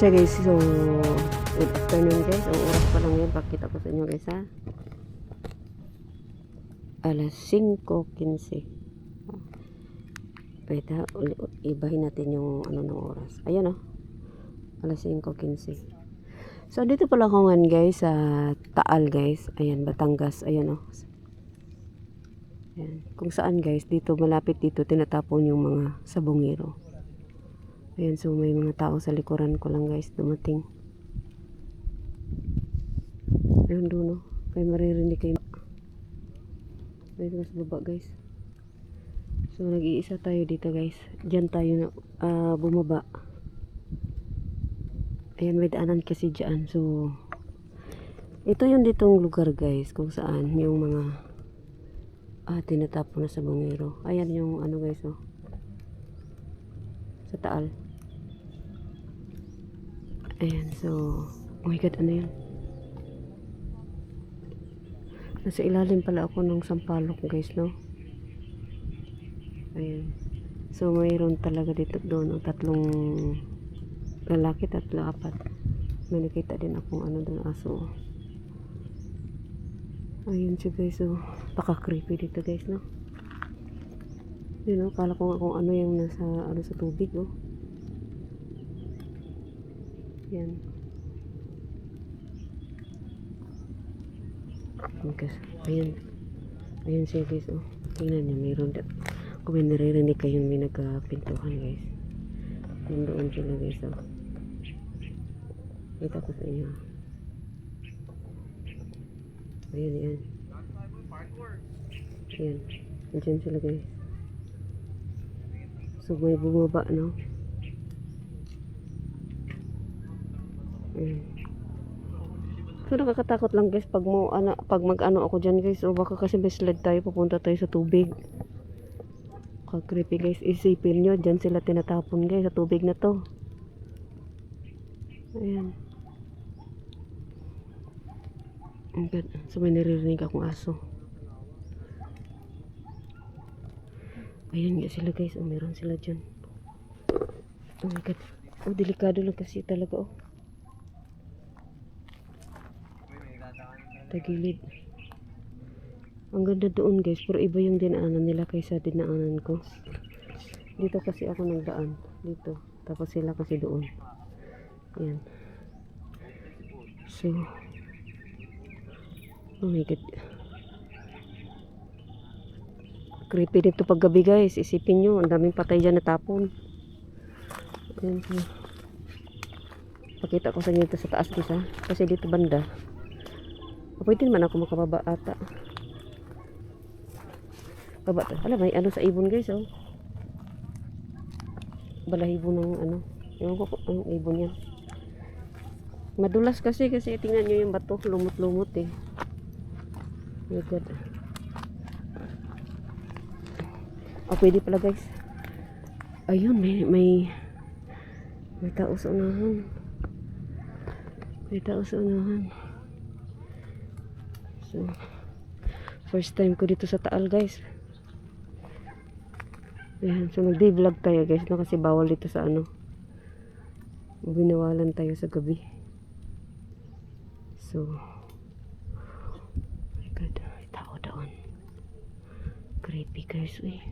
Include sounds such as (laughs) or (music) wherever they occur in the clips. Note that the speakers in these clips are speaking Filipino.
Siya guys. So, good afternoon guys. Ang oras pa lang yan. Pakita ko sa inyo guys ha. Alas 5.15. Wait ha. Ibahin natin yung ano ng oras. Ayan o. Alas 5.15. So, dito pala ako ngayon guys sa Taal guys. Ayan, Batangas. Ayan o. Ayan. Kung saan guys, dito malapit dito tinatapon yung mga sabongero. Ayan, so may mga tao sa likuran ko lang guys, dumating. Ayun doon, no? Kaya maririnig kayo. Ayun mas baba guys. So nag-iisa tayo dito guys. Diyan tayo na ah, bumaba. Ayan, may daanan kasi dyan. So, ito yung ditong lugar guys, kung saan yung mga ah, tinatapon na sa bungero. Ayan yung ano guys, oh. Sa taal. Ayan, so, oh my god, ano yun? Nasa ilalim pala ako ng sampalok guys, no? Ayan. So, mayroon talaga dito doon, oh, tatlong lalaki, tatlo, apat. May nakita din akong ano doon, aso. oh. Ayun siya guys, so, baka creepy dito guys, no? Yun, oh, kala ko kung ano yung nasa, ano sa tubig, oh. Yan. Because, ayan. Ayan siya guys, oh. Tingnan niyo, mayroon dat. Kung may naririnig kayong may nagkapintuhan guys. Nandoon sila guys, oh. Kita ko sa inyo. Ayan, ayan. Ayan. Nandiyan sila guys. So, may bumaba, no? Ayan. So nakakatakot lang guys pag mo ano pag mag-ano ako diyan guys o baka kasi may sled tayo papunta tayo sa tubig. Ka-creepy guys. Isipin nyo, dyan sila tinatapon guys sa tubig na to. Ayan. Ang. So may naririnig akong aso. Ayan nga sila guys. Oh, meron sila dyan. Oh my god. Oh, delikado lang kasi talaga oh. Tagilid. Ang ganda doon guys, pero iba yung dinaanan nila kaysa dinaanan ko. Dito kasi ako nagdaan. Dito. Tapos sila kasi doon. Yan. So, oh my god. Creepy dito pag gabi guys. Isipin nyo, ang daming patay dyan na tapon. Yan so. Pakita ko sa inyo ito sa taas guys ha. Kasi dito banda. Pwede naman ako makababa ata. Baba to. Alam, may ano sa ibon guys, oh. Balahibo ng ano. Ewan ko anong ibon yan. Madulas kasi, kasi tingnan nyo yung bato. Lumot-lumot eh. My God. Oh, pwede pala guys. Ayun, may, may, may tao sa unahan. May tao sa unahan. So, first time ko dito sa Taal, guys. Ayan, so nag-day vlog tayo, guys, no? Kasi bawal dito sa ano. Binawalan tayo sa gabi. So, oh my God, may tao doon. Creepy, guys, eh.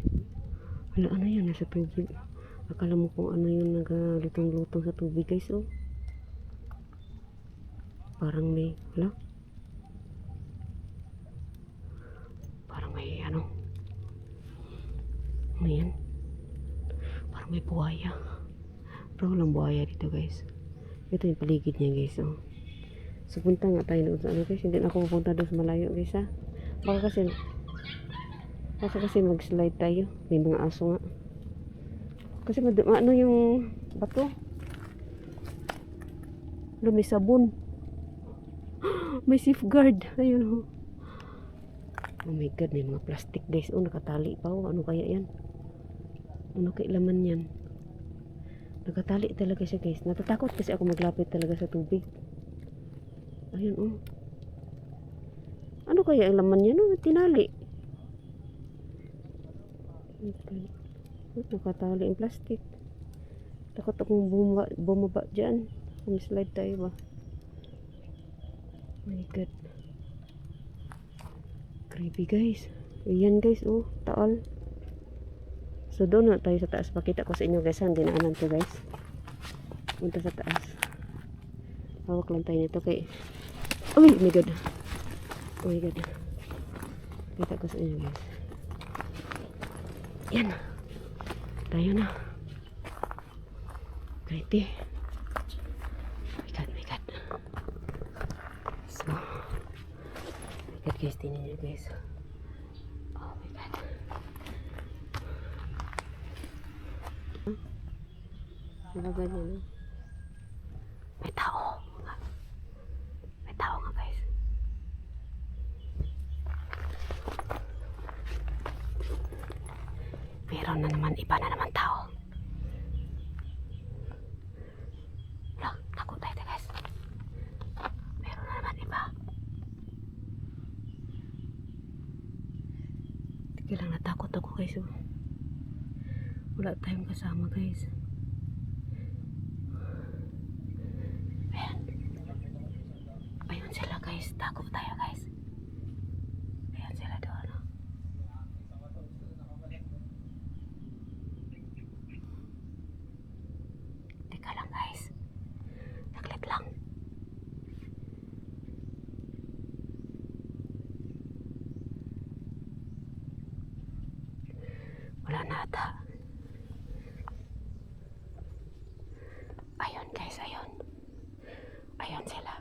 Wala, ano yun, nasa tubig. Akala mo kung ano yung nagalutong-lutong sa tubig, guys, oh. Parang may, wala, Parang may ano. Ano yan? Parang may buhaya. Pero walang buhaya dito guys. Ito yung paligid niya guys. Oh. So punta nga tayo doon sa ano guys. Hindi na ako pupunta doon sa malayo guys ha. Baka kasi baka kasi mag-slide tayo. May mga aso nga. Kasi ano yung bato? Lumisabon. (gasps) May safeguard. Ayun oh. Oh my god, may mga plastic guys. Oh, nakatali pa. Oh, ano kaya yan? Ano kailaman yan? Nakatali talaga siya guys. Natatakot kasi ako maglapit talaga sa tubig. Ayun, oh. Ano kaya ang laman niya? No, tinali. Oh my God. Oh, nakatali ang plastic. Takot akong bumaba, bumaba dyan. Kung slide tayo ba. My God. Creepy guys. Ayan guys, oh. Taal. So doon na tayo sa taas. Pakita ko sa inyo guys. Hindi dinaanan to guys. Punta sa taas. Hawak lang tayo nito kay... Oh my God. Oh my God. Kita ko sa inyo guys. Yan. Tayo na. Pretty. Oh my God, my God. So, my God guys, tingnan nyo guys. Oh my God. Nalaga niya no? May tao. Ako guys. oh. Wala tayong kasama guys. Ayan. Ayun sila guys. Tago tayo guys. Ayan sila doon. oh. Teka lang guys. Saglit lang. Wala na ata. Ayun guys, ayun. Ayun sila.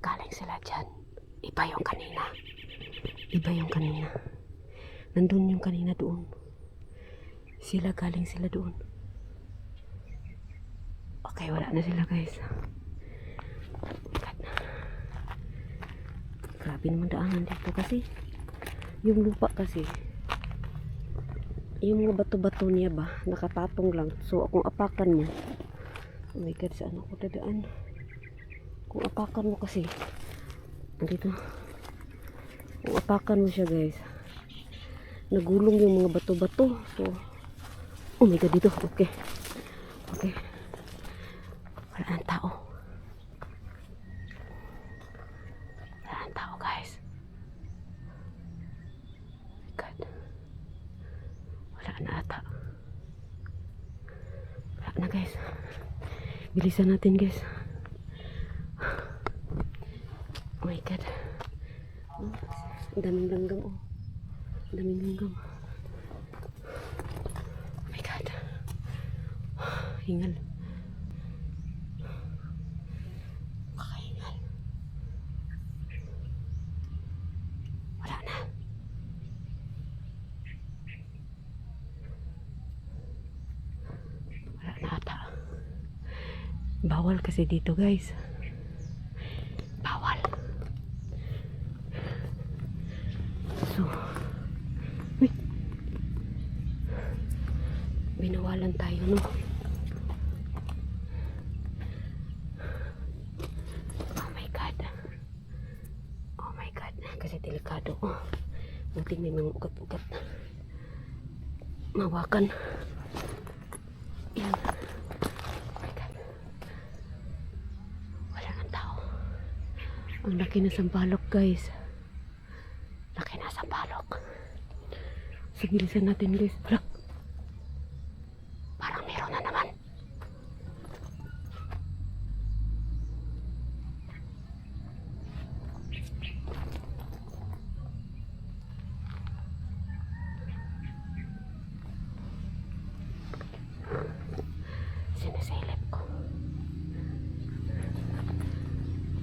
Galing sila dyan. Iba yung kanina. Iba yung kanina. Nandun yung kanina doon. Sila galing sila doon. Okay, wala na sila guys. God. Grabe naman daanan dito kasi yung lupa kasi yung mga bato-bato niya ba nakapatong lang so kung apakan mo oh my god saan ako dadaan kung apakan mo kasi. Dito kung apakan mo siya guys. Nagulong yung mga bato-bato. So oh my god dito. Okay. Okay. Wala ang tao. Wala tao guys. Oh my ata. Wala guys. Bilisan natin guys. Oh my god. Oh, ang daming langgam oh. Ang daming langgam. Oh my god. Hingal. Makahingal. Wala na. Wala na ata. Bawal kasi dito guys. Bawal. So, uy. Binawalan tayo no. Oh my God. Oh my God. Kasi delikado. Oh. Buting may mga ugat-ugat. Mawakan. Yan. Oh my God. Wala ng tao. Ang laki na sambalok, guys. Laki na sambalok. So, bilisan natin, guys. Wala. Parang meron na naman. Sinisilip ko.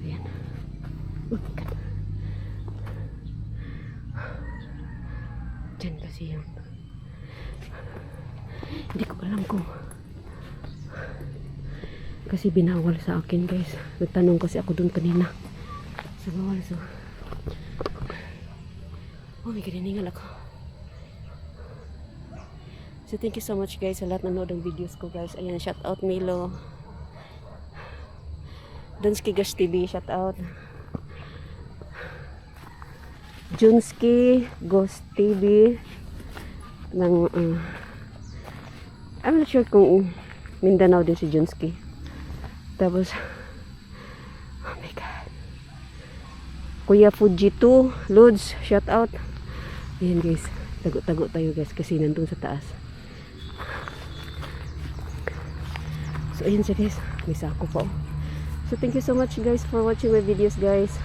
Ayan. Oh my God. Diyan kasi yun. Hindi ko alam kung kasi binawal sa akin guys. Nagtanong kasi ako dun kanina. Sa bawal so. Oh my God, hiningal ako. So thank you so much guys sa lahat ng nanood ng videos ko guys. Ayan, shout out Milo. Dunsky Gash TV, shout out. Junski Ghost TV ng uh, I'm not sure kung Mindanao din si Junski. Tapos, (laughs) oh my God. Kuya Fuji 2, Lods, shout out. Ayan guys, tago-tago tayo guys kasi nandun sa taas. So ayan siya guys, may sako pa oh. So thank you so much guys for watching my videos guys.